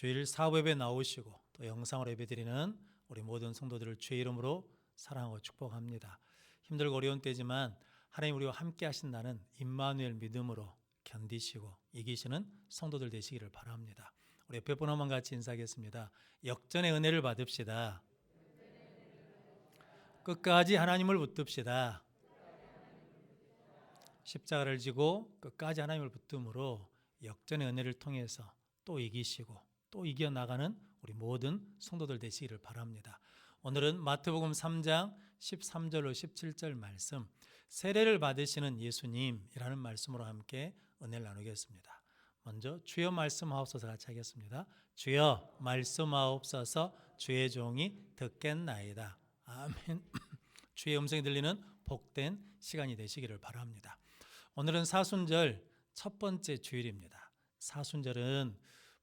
주일 사부 예배 나오시고 또 영상으로 예배드리는 우리 모든 성도들을 주의 이름으로 사랑하고 축복합니다. 힘들고 어려운 때지만 하나님 우리와 함께 하신다는 임마누엘 믿음으로 견디시고 이기시는 성도들 되시기를 바랍니다. 우리 옆에 분 한번 같이 인사하겠습니다. 역전의 은혜를 받읍시다. 끝까지 하나님을 붙듭시다. 십자가를 지고 끝까지 하나님을 붙듦으로 역전의 은혜를 통해서 또 이기시고 또 이겨 나가는 우리 모든 성도들 되시기를 바랍니다. 오늘은 마태복음 3장 13절로 17절 말씀 세례를 받으시는 예수님이라는 말씀으로 함께 은혜를 나누겠습니다. 먼저 주여 말씀하옵소서 같이 하겠습니다. 주여 말씀하옵소서 주의 종이 듣겠나이다. 아멘. 주의 음성이 들리는 복된 시간이 되시기를 바랍니다. 오늘은 사순절 첫 번째 주일입니다. 사순절은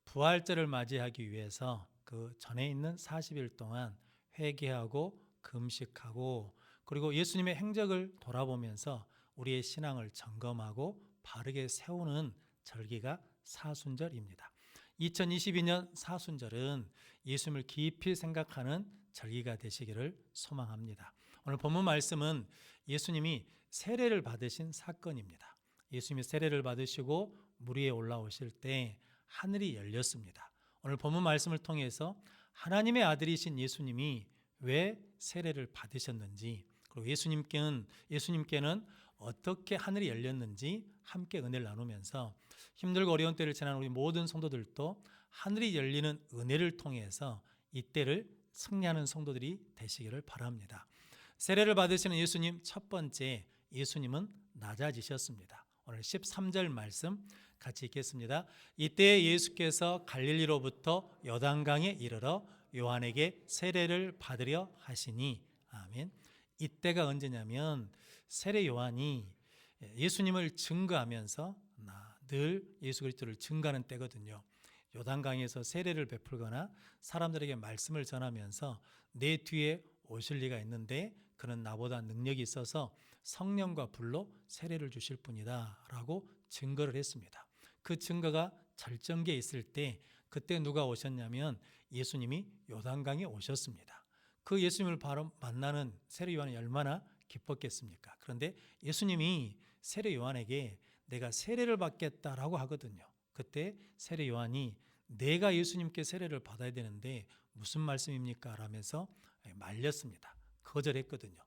부활절을 맞이하기 위해서 그 전에 있는 40일 동안 회개하고 금식하고 그리고 예수님의 행적을 돌아보면서 우리의 신앙을 점검하고 바르게 세우는 절기가 사순절입니다. 2022년 사순절은 예수님을 깊이 생각하는 절기가 되시기를 소망합니다. 오늘 본문 말씀은 예수님이 세례를 받으신 사건입니다. 예수님이 세례를 받으시고 물 위에 올라오실 때 하늘이 열렸습니다. 오늘 본문 말씀을 통해서 하나님의 아들이신 예수님이 왜 세례를 받으셨는지 그리고 예수님께는 예수님께는 어떻게 하늘이 열렸는지 함께 은혜를 나누면서 힘들고 어려운 때를 지난 우리 모든 성도들도 하늘이 열리는 은혜를 통해서 이 때를 승리하는 성도들이 되시기를 바랍니다. 세례를 받으시는 예수님 첫 번째 예수님은 낮아지셨습니다. 오늘 13절 말씀 같이 읽겠습니다. 이때 예수께서 갈릴리로부터 요단강에 이르러 요한에게 세례를 받으려 하시니 아멘. 이때가 언제냐면 세례 요한이 예수님을 증거하면서 늘 예수 그리스도를 증거하는 때거든요. 요단강에서 세례를 베풀거나 사람들에게 말씀을 전하면서 내 뒤에 오실 리가 있는데 그는 나보다 능력이 있어서 성령과 불로 세례를 주실 뿐이다 라고 증거를 했습니다. 그 증거가 절정기에 있을 때 그때 누가 오셨냐면 예수님이 요단강에 오셨습니다. 그 예수님을 바로 만나는 세례 요한이 얼마나 기뻤겠습니까? 그런데 예수님이 세례 요한에게 내가 세례를 받겠다라고 하거든요. 그때 세례 요한이 내가 예수님께 세례를 받아야 되는데 무슨 말씀입니까? 라면서 말렸습니다. 거절했거든요.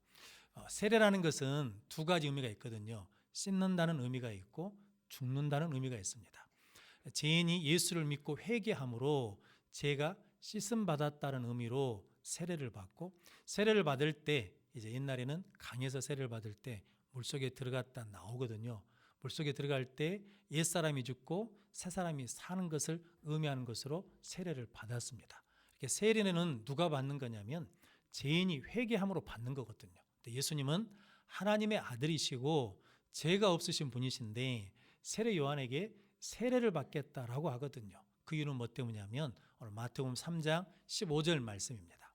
어, 세례라는 것은 두 가지 의미가 있거든요. 씻는다는 의미가 있고 죽는다는 의미가 있습니다. 죄인이 예수를 믿고 회개함으로 제가 씻음 받았다는 의미로 세례를 받고 세례를 받을 때 이제 옛날에는 강에서 세례를 받을 때 물속에 들어갔다 나오거든요. 물속에 들어갈 때 옛사람이 죽고 새사람이 사는 것을 의미하는 것으로 세례를 받았습니다. 이렇게 세례는 누가 받는 거냐면 죄인이 회개함으로 받는 거거든요. 예수님은 하나님의 아들이시고 죄가 없으신 분이신데 세례 요한에게 세례를 받겠다라고 하거든요. 그 이유는 뭐 때문이냐면 오늘 마태복음 3장 15절 말씀입니다.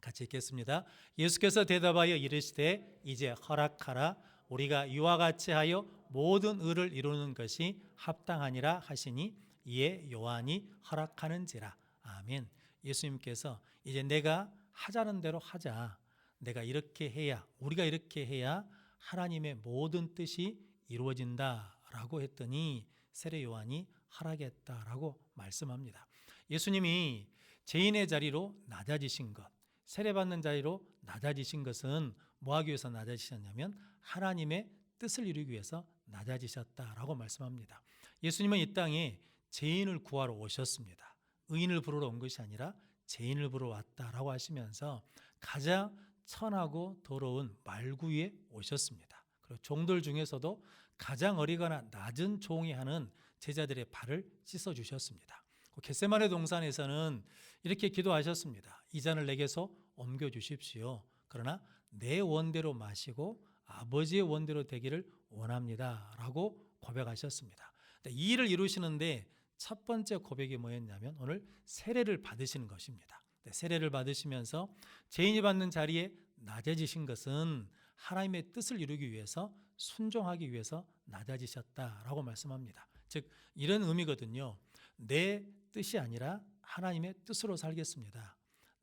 같이 읽겠습니다. 예수께서 대답하여 이르시되 이제 허락하라 우리가 이와 같이 하여 모든 의를 이루는 것이 합당하니라 하시니 이에 요한이 허락하는지라. 아멘. 예수님께서 이제 내가 하자는 대로 하자. 내가 이렇게 해야 우리가 이렇게 해야 하나님의 모든 뜻이 이루어진다 라고 했더니 세례 요한이 하라겠다 라고 말씀합니다. 예수님이 죄인의 자리로 낮아지신 것, 세례받는 자리로 낮아지신 것은 뭐하기 위해서 낮아지셨냐면 하나님의 뜻을 이루기 위해서 낮아지셨다라고 말씀합니다. 예수님은 이 땅에 죄인을 구하러 오셨습니다. 의인을 부르러 온 것이 아니라 죄인을 부르러 왔다라고 하시면서 가장 천하고 더러운 말구 위에 오셨습니다. 그리고 종들 중에서도 가장 어리거나 낮은 종이 하는 제자들의 발을 씻어 주셨습니다. 겟세마네 동산에서는 이렇게 기도하셨습니다. 이 잔을 내게서 옮겨 주십시오. 그러나 내 원대로 마시고 아버지의 원대로 되기를 원합니다라고 고백하셨습니다. 이 일을 이루시는데 첫 번째 고백이 뭐였냐면 오늘 세례를 받으시는 것입니다. 세례를 받으시면서 죄인이 받는 자리에 낮아지신 것은 하나님의 뜻을 이루기 위해서 순종하기 위해서 낮아지셨다라고 말씀합니다. 즉 이런 의미거든요. 내 뜻이 아니라 하나님의 뜻으로 살겠습니다.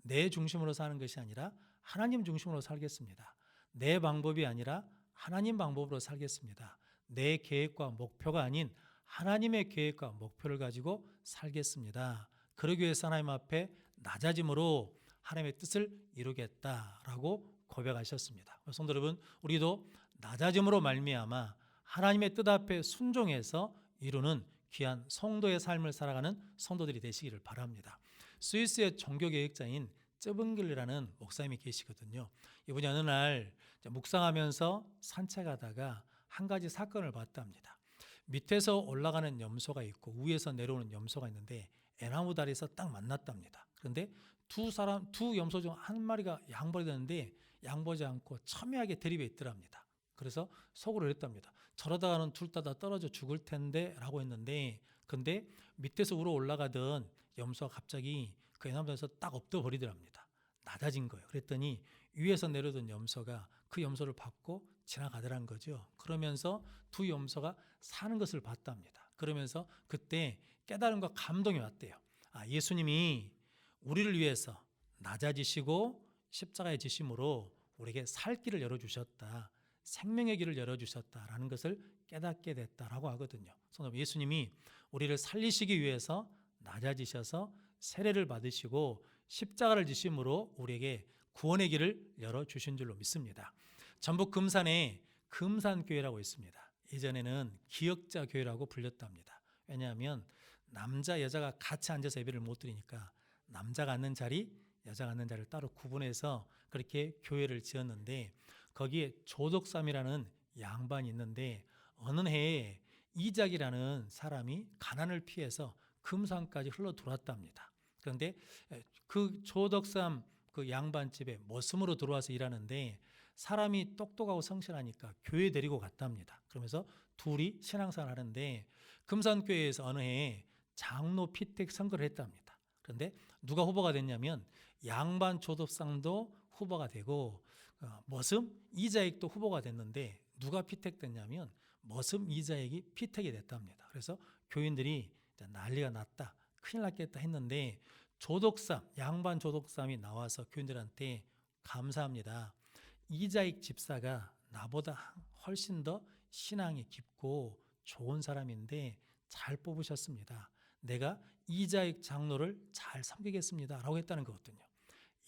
내 중심으로 사는 것이 아니라 하나님 중심으로 살겠습니다. 내 방법이 아니라 하나님 방법으로 살겠습니다. 내 계획과 목표가 아닌 하나님의 계획과 목표를 가지고 살겠습니다. 그러기 위해서 하나님 앞에 낮아짐으로 하나님의 뜻을 이루겠다라고 고백하셨습니다. 성도 여러분, 우리도 낮아짐으로 말미암아 하나님의 뜻 앞에 순종해서 이루는 귀한 성도의 삶을 살아가는 성도들이 되시기를 바랍니다. 스위스의 종교개혁자인 쩌븐길이라는 목사님이 계시거든요. 이분이 어느 날 묵상하면서 산책하다가 한 가지 사건을 봤답니다. 밑에서 올라가는 염소가 있고 위에서 내려오는 염소가 있는데 애나무 다리에서 딱 만났답니다. 그런데 두 사람 두 염소 중 한 마리가 양보를 되는데 양보지 않고 첨예하게 대립해 있더랍니다. 그래서 속으로 이랬답니다. 저러다가는 둘 다 다 떨어져 죽을 텐데라고 했는데 근데 밑에서 우러 올라가던 염소가 갑자기 그 애나무에서 딱 엎드 버리더랍니다. 낮아진 거예요. 그랬더니 위에서 내려오던 염소가 그 염소를 밟고 지나가더란 거죠. 그러면서 두 염소가 사는 것을 봤답니다. 그러면서 그때 깨달음과 감동이 왔대요. 아, 예수님이 우리를 위해서 낮아지시고 십자가의 지심으로 우리에게 살 길을 열어주셨다. 생명의 길을 열어주셨다라는 것을 깨닫게 됐다라고 하거든요. 성도 예수님이 우리를 살리시기 위해서 낮아지셔서 세례를 받으시고 십자가를 지심으로 우리에게 구원의 길을 열어 주신 줄로 믿습니다. 전북 금산에 금산교회라고 있습니다. 예전에는 기역자 교회라고 불렸답니다. 왜냐하면 남자 여자가 같이 앉아서 예배를 못 드리니까 남자가 앉는 자리, 여자가 앉는 자리를 따로 구분해서 그렇게 교회를 지었는데 거기에 조덕삼이라는 양반이 있는데 어느 해에 이작이라는 사람이 가난을 피해서 금산까지 흘러 들어왔답니다. 그런데 그 조덕삼 그 양반 집에 머슴으로 들어와서 일하는데 사람이 똑똑하고 성실하니까 교회 데리고 갔답니다. 그러면서 둘이 신앙생활 하는데 금산교회에서 어느 해에 장로 피택 선거를 했답니다. 그런데 누가 후보가 됐냐면 양반 조덕상도 후보가 되고 어, 머슴 이자익도 후보가 됐는데 누가 피택됐냐면 머슴 이자익이 피택이 됐답니다. 그래서 교인들이 난리가 났다. 큰일 났겠다 했는데 조독삼 양반 조독삼이 나와서 교인들한테 감사합니다. 이자익 집사가 나보다 훨씬 더 신앙이 깊고 좋은 사람인데 잘 뽑으셨습니다. 내가 이자익 장로를 잘 섬기겠습니다 라고 했다는 거거든요.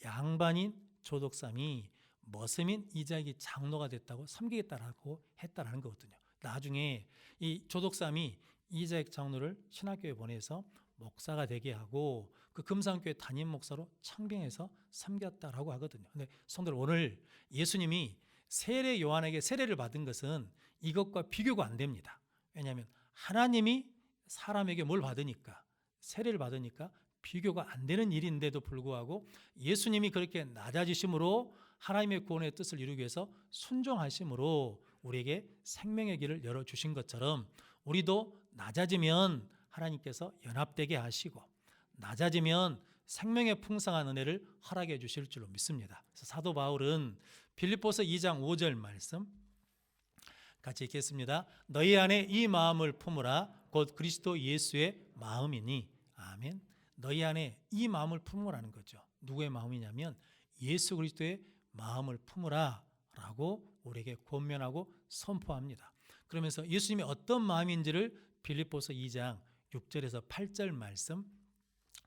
양반인 조독삼이 머슴인 이자익이 장로가 됐다고 섬기겠다라고 했다라는 거거든요. 나중에 이 조독삼이 이자익 장로를 신학교에 보내서 목사가 되게 하고 그 금산교회 담임 목사로 청빙해서 섬겼다라고 하거든요. 근데 성도들 오늘 예수님이 세례 요한에게 세례를 받은 것은 이것과 비교가 안 됩니다. 왜냐하면 하나님이 사람에게 뭘 받으니까 세례를 받으니까 비교가 안 되는 일인데도 불구하고 예수님이 그렇게 낮아지심으로 하나님의 구원의 뜻을 이루기 위해서 순종하심으로 우리에게 생명의 길을 열어 주신 것처럼 우리도 낮아지면 하나님께서 연합되게 하시고 낮아지면 생명의 풍성한 은혜를 허락해 주실 줄로 믿습니다. 그래서 사도 바울은 빌립보서 2장 5절 말씀 같이 읽겠습니다. 너희 안에 이 마음을 품으라 곧 그리스도 예수의 마음이니 아멘. 너희 안에 이 마음을 품으라는 거죠. 누구의 마음이냐면 예수 그리스도의 마음을 품으라라고 우리에게 권면하고 선포합니다. 그러면서 예수님이 어떤 마음인지를 빌립보서 2장 6절에서 8절 말씀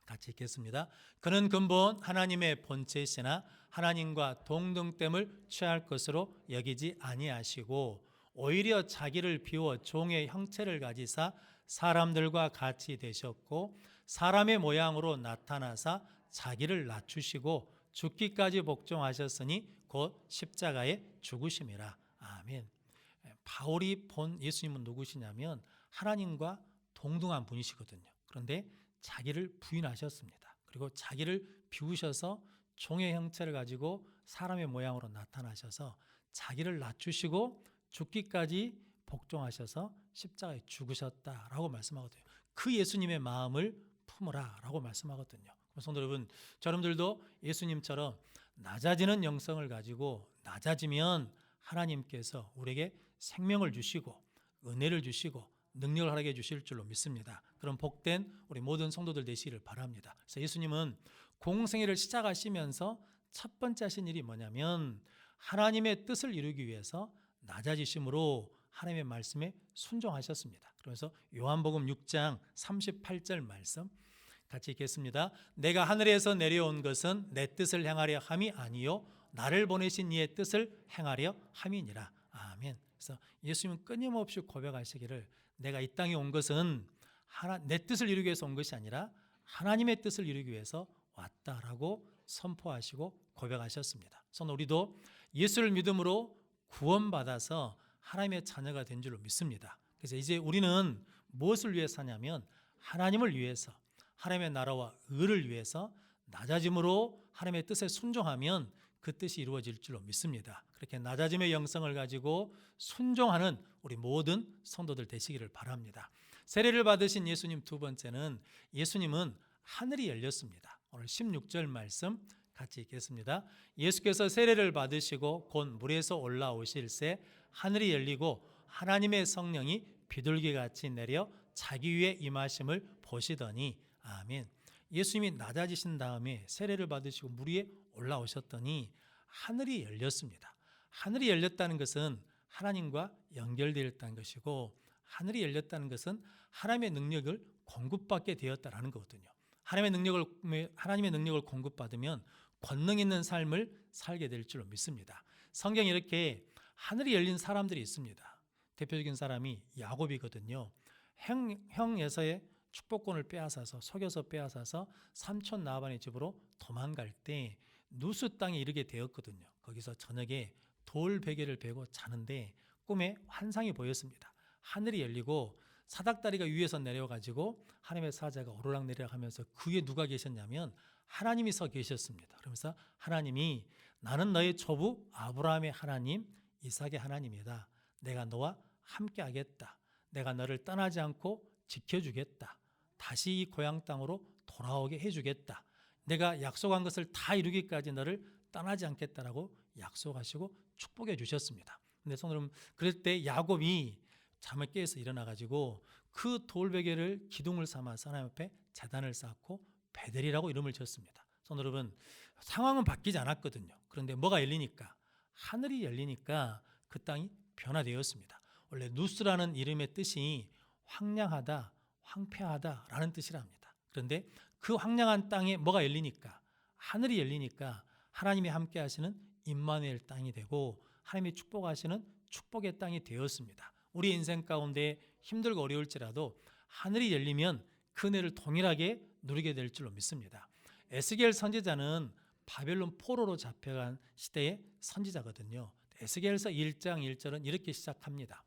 같이 읽겠습니다. 그는 근본 하나님의 본체시나 하나님과 동등됨을 취할 것으로 여기지 아니하시고 오히려 자기를 비워 종의 형체를 가지사 사람들과 같이 되셨고 사람의 모양으로 나타나사 자기를 낮추시고 죽기까지 복종하셨으니 곧 십자가에 죽으심이라. 아멘. 바울이 본 예수님은 누구시냐면 하나님과 동등한 분이시거든요. 그런데 자기를 부인하셨습니다. 그리고 자기를 비우셔서 종의 형체를 가지고 사람의 모양으로 나타나셔서 자기를 낮추시고 죽기까지 복종하셔서 십자가에 죽으셨다라고 말씀하거든요. 그 예수님의 마음을 품으라라고 말씀하거든요. 성도 여러분, 여러분들도 예수님처럼 낮아지는 영성을 가지고 낮아지면 하나님께서 우리에게 생명을 주시고 은혜를 주시고 능력을 하게 주실 줄로 믿습니다. 그런 복된 우리 모든 성도들 되시기를 바랍니다. 그래서 예수님은 공생애를 시작하시면서 첫 번째 하신 일이 뭐냐면 하나님의 뜻을 이루기 위해서 낮아지심으로 하나님의 말씀에 순종하셨습니다. 그래서 요한복음 6장 38절 말씀 같이 읽겠습니다. 내가 하늘에서 내려온 것은 내 뜻을 행하려 함이 아니요 나를 보내신 이의 뜻을 행하려 함이니라. 아멘. 그래서 예수님은 끊임없이 고백하시기를 내가 이 땅에 온 것은 하나, 내 뜻을 이루기 위해서 온 것이 아니라 하나님의 뜻을 이루기 위해서 왔다라고 선포하시고 고백하셨습니다. 그래서 우리도 예수를 믿음으로 구원받아서 하나님의 자녀가 된 줄로 믿습니다. 그래서 이제 우리는 무엇을 위해 사냐면 하나님을 위해서 하나님의 나라와 의를 위해서 낮아짐으로 하나님의 뜻에 순종하면 그 뜻이 이루어질 줄로 믿습니다. 그렇게 낮아짐의 영성을 가지고 순종하는 우리 모든 성도들 되시기를 바랍니다. 세례를 받으신 예수님 두 번째는 예수님은 하늘이 열렸습니다. 오늘 16절 말씀 같이 읽겠습니다. 예수께서 세례를 받으시고 곧 물에서 올라오실새 하늘이 열리고 하나님의 성령이 비둘기 같이 내려 자기 위에 임하심을 보시더니 아멘. 예수님이 낮아지신 다음에 세례를 받으시고 물 위에 올라오셨더니 하늘이 열렸습니다. 하늘이 열렸다는 것은 하나님과 연결되어 있다는 것이고 하늘이 열렸다는 것은 하나님의 능력을 공급받게 되었다라는 거거든요. 하나님의 능력을 하나님의 능력을 공급받으면 권능 있는 삶을 살게 될 줄로 믿습니다. 성경에 이렇게 하늘이 열린 사람들이 있습니다. 대표적인 사람이 야곱이거든요. 형, 형 에서의 축복권을 빼앗아서 속여서 빼앗아서 삼촌 나반의 집으로 도망갈 때 누수 땅에 이르게 되었거든요. 거기서 저녁에 돌 베개를 베고 자는데 꿈에 환상이 보였습니다. 하늘이 열리고 사닥다리가 위에서 내려가지고 하나님의 사자가 오르락 내리락 하면서 그 위에 누가 계셨냐면 하나님이 서 계셨습니다. 그러면서 하나님이 나는 너의 조부 아브라함의 하나님 이삭의 하나님이다. 내가 너와 함께 하겠다. 내가 너를 떠나지 않고 지켜주겠다. 다시 이 고향 땅으로 돌아오게 해주겠다. 내가 약속한 것을 다 이루기까지 너를 떠나지 않겠다라고 약속하시고 축복해 주셨습니다. 근데 손으로 그럴 때 야곱이 잠을 깨서 일어나 가지고 그 돌베개를 기둥을 삼아서 하나님 앞에 재단을 쌓고 베델이라고 이름을 지었습니다. 손 여러분 상황은 바뀌지 않았거든요. 그런데 뭐가 열리니까 하늘이 열리니까 그 땅이 변화되었습니다. 원래 누스라는 이름의 뜻이 황량하다, 황폐하다라는 뜻이랍니다. 그런데 그 황량한 땅에 뭐가 열리니까 하늘이 열리니까 하나님이 함께 하시는 임마누엘 땅이 되고 하나님이 축복하시는 축복의 땅이 되었습니다. 우리 인생 가운데 힘들고 어려울지라도 하늘이 열리면 그 은혜를 동일하게 누리게 될 줄로 믿습니다. 에스겔 선지자는 바벨론 포로로 잡혀간 시대의 선지자거든요. 에스겔서 1장 1절은 이렇게 시작합니다.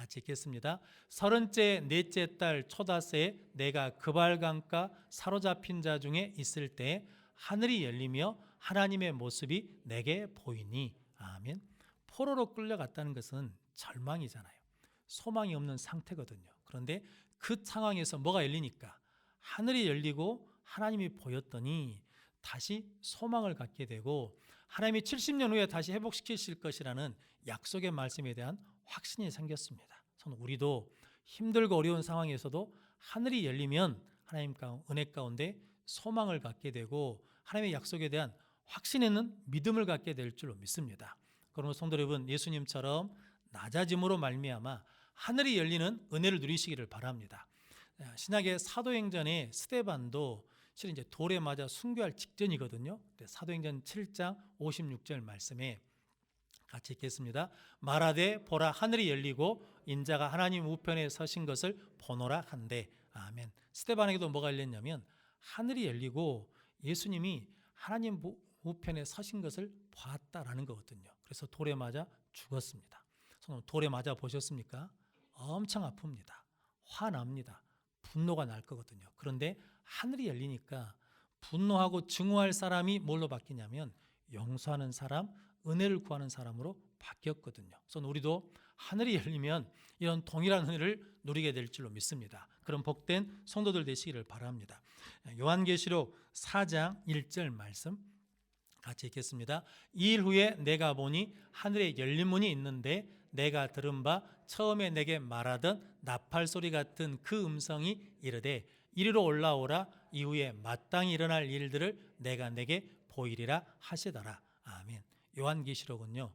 같이 읽겠습니다. 서른째 넷째 달 초다새에 내가 그발강가 사로잡힌 자 중에 있을 때 하늘이 열리며 하나님의 모습이 내게 보이니 아멘. 포로로 끌려갔다는 것은 절망이잖아요. 소망이 없는 상태거든요. 그런데 그 상황에서 뭐가 열리니까 하늘이 열리고 하나님이 보였더니 다시 소망을 갖게 되고 하나님이 70년 후에 다시 회복시키실 것이라는 약속의 말씀에 대한 확신이 생겼습니다. 저는 우리도 힘들고 어려운 상황에서도 하늘이 열리면 하나님 가 은혜 가운데 소망을 갖게 되고 하나님의 약속에 대한 확신 있는 믿음을 갖게 될 줄로 믿습니다. 그러면 성도 여러분 예수님처럼 낮아짐으로 말미암아 하늘이 열리는 은혜를 누리시기를 바랍니다. 신약의 사도행전의 스테반도 실은 이제 돌에 맞아 순교할 직전이거든요. 사도행전 7장 56절 말씀에 같이 읽겠습니다. 말하되 보라 하늘이 열리고 인자가 하나님 우편에 서신 것을 보노라 한데 아멘. 스테반에게도 뭐가 열렸냐면 하늘이 열리고 예수님이 하나님 우편에 서신 것을 봤다라는 거거든요. 그래서 돌에 맞아 죽었습니다. 돌에 맞아 보셨습니까? 엄청 아픕니다. 화납니다. 분노가 날 거거든요. 그런데 하늘이 열리니까 분노하고 증오할 사람이 뭘로 바뀌냐면 용서하는 사람, 은혜를 구하는 사람으로 바뀌었거든요. 그래서 우리도 하늘이 열리면 이런 동일한 은혜를 누리게 될 줄로 믿습니다. 그런 복된 성도들 되시기를 바랍니다. 요한계시록 4장 1절 말씀 같이 읽겠습니다. 이 일 후에 내가 보니 하늘에 열린 문이 있는데 내가 들은 바 처음에 내게 말하던 나팔 소리 같은 그 음성이 이르되 이리로 올라오라 이후에 마땅히 일어날 일들을 내가 내게 보이리라 하시더라. 아멘. 요한계시록은요.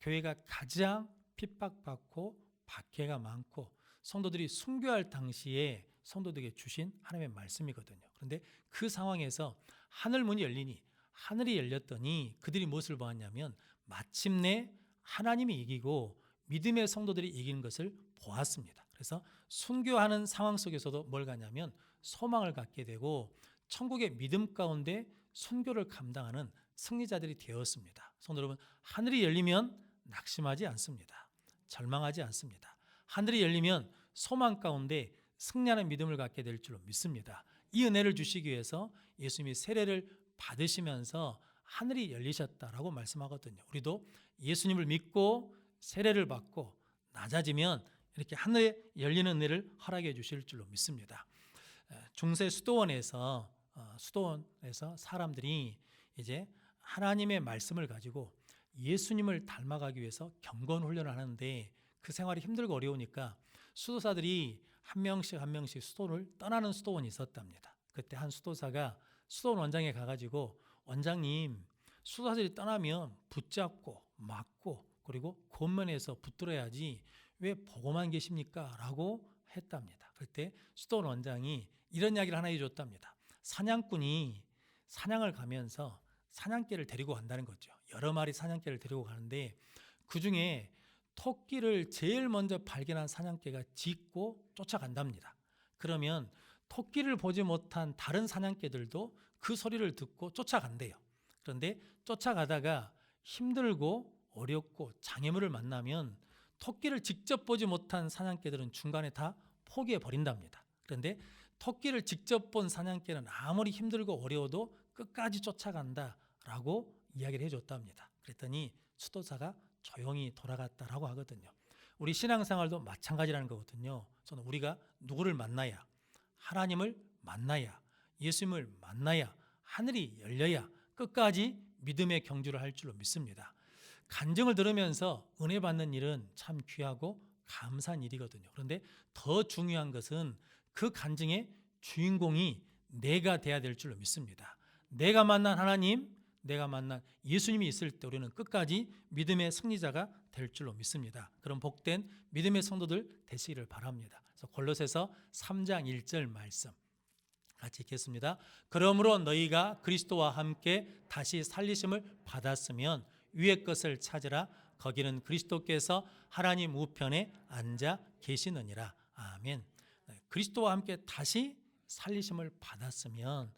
교회가 가장 핍박받고 박해가 많고 성도들이 순교할 당시에 성도들에게 주신 하나님의 말씀이거든요. 그런데 그 상황에서 하늘 문이 열리니 하늘이 열렸더니 그들이 무엇을 보았냐면 마침내 하나님이 이기고 믿음의 성도들이 이기는 것을 보았습니다. 그래서 순교하는 상황 속에서도 뭘 가냐면 소망을 갖게 되고 천국의 믿음 가운데 순교를 감당하는 승리자들이 되었습니다. 성도 여러분, 하늘이 열리면 낙심하지 않습니다. 절망하지 않습니다. 하늘이 열리면 소망 가운데 승리하는 믿음을 갖게 될 줄로 믿습니다. 이 은혜를 주시기 위해서 예수님이 세례를 받으시면서 하늘이 열리셨다라고 말씀하거든요. 우리도 예수님을 믿고 세례를 받고 낮아지면 이렇게 하늘에 열리는 은혜를 허락해 주실 줄로 믿습니다. 중세 수도원에서 어, 수도원에서 사람들이 이제 하나님의 말씀을 가지고 예수님을 닮아가기 위해서 경건 훈련을 하는데 그 생활이 힘들고 어려우니까 수도사들이 한 명씩 한 명씩 수도를 떠나는 수도원이 있었답니다. 그때 한 수도사가 수도원 원장에 가가지고 원장님 수도사들이 떠나면 붙잡고 맞고 그리고 권면해서 붙들어야지 왜 보고만 계십니까? 라고 했답니다. 그때 수도원 원장이 이런 이야기를 하나 해줬답니다. 사냥꾼이 사냥을 가면서 사냥개를 데리고 간다는 거죠. 여러 마리 사냥개를 데리고 가는데 그 중에 토끼를 제일 먼저 발견한 사냥개가 짖고 쫓아간답니다. 그러면 토끼를 보지 못한 다른 사냥개들도 그 소리를 듣고 쫓아간대요. 그런데 쫓아가다가 힘들고 어렵고 장애물을 만나면 토끼를 직접 보지 못한 사냥개들은 중간에 다 포기해 버린답니다. 그런데 토끼를 직접 본 사냥개는 아무리 힘들고 어려워도 끝까지 쫓아간다 라고 이야기를 해줬답니다. 그랬더니 수도사가 조용히 돌아갔다라고 하거든요. 우리 신앙생활도 마찬가지라는 거거든요. 저는 우리가 누구를 만나야 하나님을 만나야 예수님을 만나야 하늘이 열려야 끝까지 믿음의 경주를 할 줄로 믿습니다. 간증을 들으면서 은혜 받는 일은 참 귀하고 감사한 일이거든요. 그런데 더 중요한 것은 그 간증의 주인공이 내가 돼야 될 줄로 믿습니다. 내가 만난 하나님, 내가 만난 예수님이 있을 때 우리는 끝까지 믿음의 승리자가 될 줄로 믿습니다. 그런 복된 믿음의 성도들 되시기를 바랍니다. 그래서 골로새서 3장 1절 말씀 같이 읽겠습니다. 그러므로 너희가 그리스도와 함께 다시 살리심을 받았으면 위의 것을 찾으라 거기는 그리스도께서 하나님 우편에 앉아 계시느니라. 아멘. 네, 그리스도와 함께 다시 살리심을 받았으면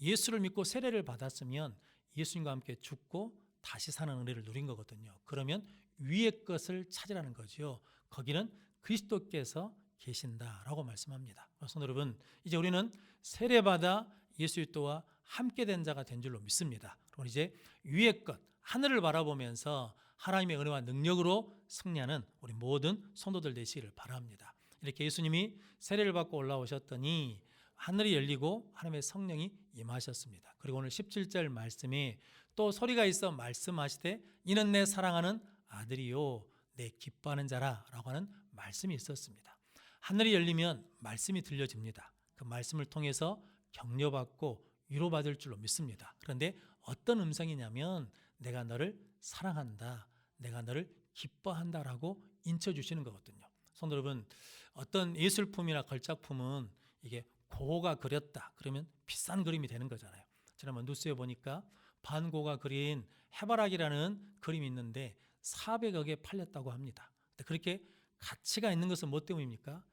예수를 믿고 세례를 받았으면 예수님과 함께 죽고 다시 사는 은혜를 누린 거거든요. 그러면 위의 것을 찾으라는 거죠. 거기는 그리스도께서 계신다라고 말씀합니다. 성도 여러분, 이제 우리는 세례받아 예수 그리스도와 함께 된 자가 된 줄로 믿습니다. 그리고 이제 위의 것, 하늘을 바라보면서 하나님의 은혜와 능력으로 승리하는 우리 모든 성도들 되시기를 바랍니다. 이렇게 예수님이 세례를 받고 올라오셨더니 하늘이 열리고 하나님의 성령이 임하셨습니다. 그리고 오늘 17절 말씀에 또 소리가 있어 말씀하시되 이는 내 사랑하는 아들이요 내 기뻐하는 자라라고 하는 말씀이 있었습니다. 하늘이 열리면 말씀이 들려집니다. 그 말씀을 통해서 격려받고 위로받을 줄로 믿습니다. 그런데 어떤 음성이냐면 내가 너를 사랑한다. 내가 너를 기뻐한다라고 인쳐 주시는 거거든요. 성도 여러분, 어떤 예술품이나 걸작품은 이게 고가 그렸다. 그러면 비싼 그림이 되는 거잖아요. 지난번 뉴스에 보니까 반고가 그린 해바라기라는 그림이 있는데 400억에 팔렸다고 합니다. 그렇게 가치가 있는 것은 뭐 때문입니까?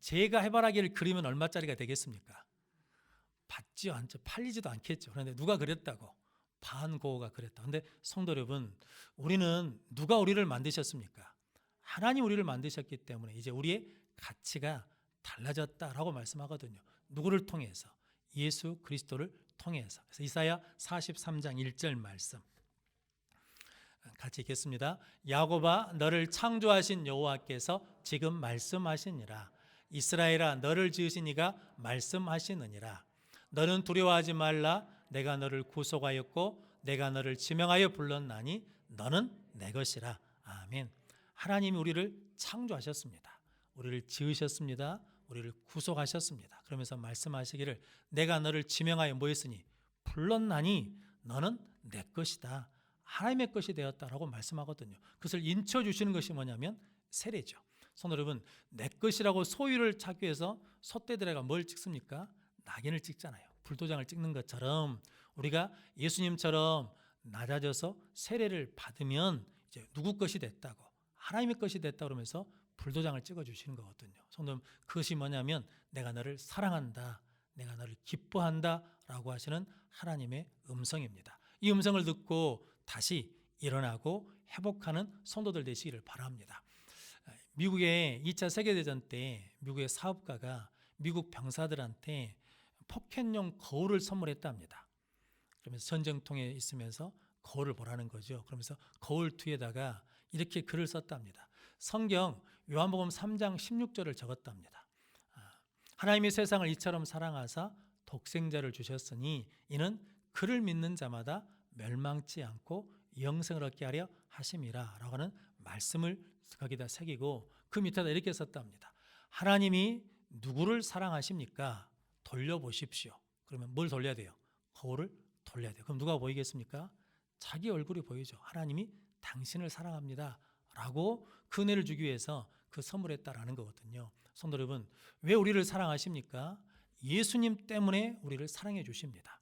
제가 해바라기를 그리면 얼마짜리가 되겠습니까? 받지요 않죠. 팔리지도 않겠죠. 그런데 누가 그렸다고? 반고가 그랬다. 근데 성도 여러분, 우리는 누가 우리를 만드셨습니까? 하나님 우리를 만드셨기 때문에 이제 우리의 가치가 달라졌다라고 말씀하거든요. 누구를 통해서? 예수 그리스도를 통해서. 그래서 이사야 43장 1절 말씀. 같이 읽겠습니다. 야곱아 너를 창조하신 여호와께서 지금 말씀하시니라. 이스라엘아 너를 지으신 이가 말씀하시느니라. 너는 두려워하지 말라. 내가 너를 구속하였고 내가 너를 지명하여 불렀나니 너는 내 것이라. 아멘. 하나님이 우리를 창조하셨습니다. 우리를 지으셨습니다. 우리를 구속하셨습니다. 그러면서 말씀하시기를 내가 너를 지명하여 뭐했으니 불렀나니 너는 내 것이다. 하나님의 것이 되었다라고 말씀하거든요. 그것을 인쳐 주시는 것이 뭐냐면 세례죠. 성도 여러분, 내 것이라고 소유를 찾기 위해서 소떼들에가 뭘 찍습니까? 낙인을 찍잖아요. 불도장을 찍는 것처럼 우리가 예수님처럼 낮아져서 세례를 받으면 이제 누구 것이 됐다고 하나님의 것이 됐다 그러면서 불도장을 찍어 주시는 거거든요. 성도 여러분, 그것이 뭐냐면 내가 너를 사랑한다. 내가 너를 기뻐한다라고 하시는 하나님의 음성입니다. 이 음성을 듣고 다시 일어나고 회복하는 성도들 되시기를 바랍니다. 미국의 2차 세계대전 때 미국의 사업가가 미국 병사들한테 포켓용 거울을 선물했답니다. 그러면서 전쟁통에 있으면서 거울을 보라는 거죠. 그러면서 거울 뒤에다가 이렇게 글을 썼답니다. 성경 요한복음 3장 16절을 적었답니다. 아, 하나님이 세상을 이처럼 사랑하사 독생자를 주셨으니 이는 그를 믿는 자마다 멸망치 않고 영생을 얻게 하려 하심이라라고 하는 말씀을 거기다 새기고 그 밑에다 이렇게 썼답니다. 하나님이 누구를 사랑하십니까? 돌려보십시오. 그러면 뭘 돌려야 돼요? 거울을 돌려야 돼요. 그럼 누가 보이겠습니까? 자기 얼굴이 보이죠. 하나님이 당신을 사랑합니다. 라고 그 은혜를 주기 위해서 그 선물했다라는 거거든요. 성도 여러분, 왜 우리를 사랑하십니까? 예수님 때문에 우리를 사랑해 주십니다.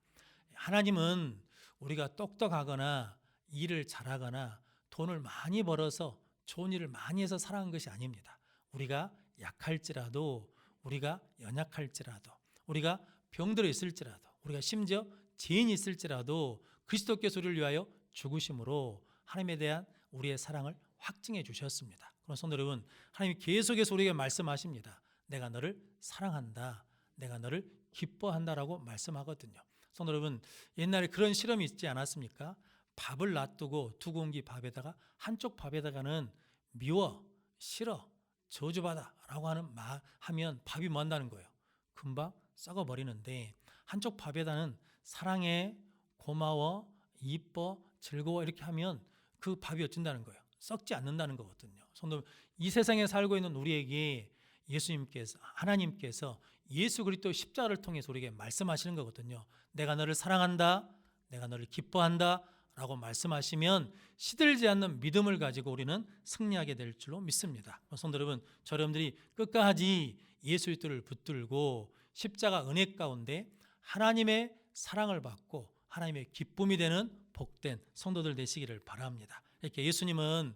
하나님은 우리가 똑똑하거나 일을 잘하거나 돈을 많이 벌어서 좋은 일을 많이 해서 사랑한 것이 아닙니다. 우리가 약할지라도 우리가 연약할지라도 우리가 병들어 있을지라도 우리가 심지어 죄인이 있을지라도 그리스도께서 우리를 위하여 죽으심으로 하나님에 대한 우리의 사랑을 확증해 주셨습니다. 그럼 성도 여러분, 하나님이 계속해서 우리에게 말씀하십니다. 내가 너를 사랑한다. 내가 너를 기뻐한다라고 말씀하거든요. 성도 여러분, 옛날에 그런 실험이 있지 않았습니까? 밥을 놔두고 두 공기 밥에다가 한쪽 밥에다가는 미워, 싫어, 저주받아라고 하는 말 하면 밥이 뭐 한다는 거예요. 금방 썩어 버리는데 한쪽 밥에다는 사랑해, 고마워, 이뻐, 즐거워 이렇게 하면 그 밥이 어쩐다는 거예요. 썩지 않는다는 거거든요. 성도 이 세상에 살고 있는 우리에게 예수님께서 하나님께서 예수 그리스도 십자가를 통해서 우리에게 말씀하시는 거거든요. 내가 너를 사랑한다. 내가 너를 기뻐한다. 라고 말씀하시면 시들지 않는 믿음을 가지고 우리는 승리하게 될 줄로 믿습니다. 성도 여러분, 저 여러분들이 끝까지 예수 그리스도를 붙들고 십자가 은혜 가운데 하나님의 사랑을 받고 하나님의 기쁨이 되는 복된 성도들 되시기를 바랍니다. 이렇게 예수님은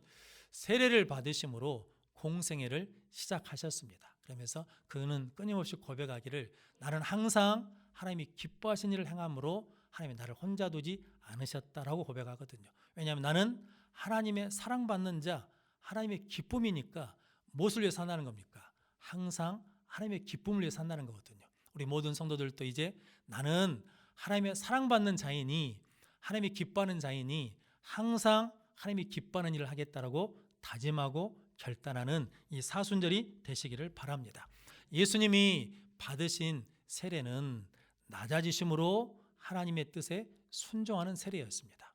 세례를 받으심으로 공생애를 시작하셨습니다. 그러면서 그는 끊임없이 고백하기를 나는 항상 하나님이 기뻐하신 일을 행함으로 하나님이 나를 혼자 두지 않으셨다라고 고백하거든요. 왜냐하면 나는 하나님의 사랑받는 자, 하나님의 기쁨이니까 무엇을 위해 산다는 겁니까? 항상 하나님의 기쁨을 위해 산다는 거거든요. 우리 모든 성도들도 이제 나는 하나님의 사랑받는 자이니 하나님이 기뻐하는 자이니 항상 하나님이 기뻐하는 일을 하겠다라고 다짐하고 결단하는 이 사순절이 되시기를 바랍니다. 예수님이 받으신 세례는 낮아지심으로 하나님의 뜻에 순종하는 세례였습니다.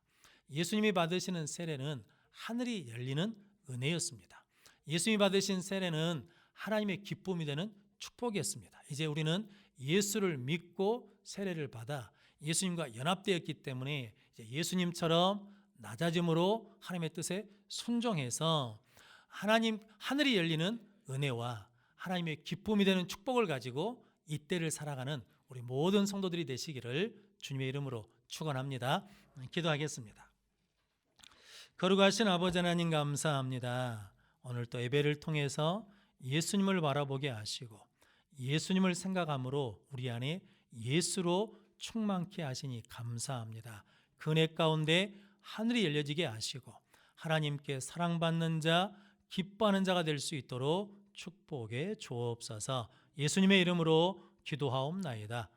예수님이 받으시는 세례는 하늘이 열리는 은혜였습니다. 예수님이 받으신 세례는 하나님의 기쁨이 되는 축복이었습니다. 이제 우리는 예수를 믿고 세례를 받아 예수님과 연합되었기 때문에 예수님처럼 낮아짐으로 하나님의 뜻에 순종해서 하나님 하늘이 열리는 은혜와 하나님의 기쁨이 되는 축복을 가지고 이때를 살아가는 우리 모든 성도들이 되시기를 주님의 이름으로 축원합니다. 기도하겠습니다. 거룩하신 아버지 하나님 감사합니다. 오늘 또 예배를 통해서 예수님을 바라보게 하시고 예수님을 생각함으로 우리 안에 예수로 충만케 하시니 감사합니다. 그네 가운데 하늘이 열려지게 하시고 하나님께 사랑받는 자, 기뻐하는 자가 될 수 있도록 축복에 주옵소서. 예수님의 이름으로 기도하옵나이다.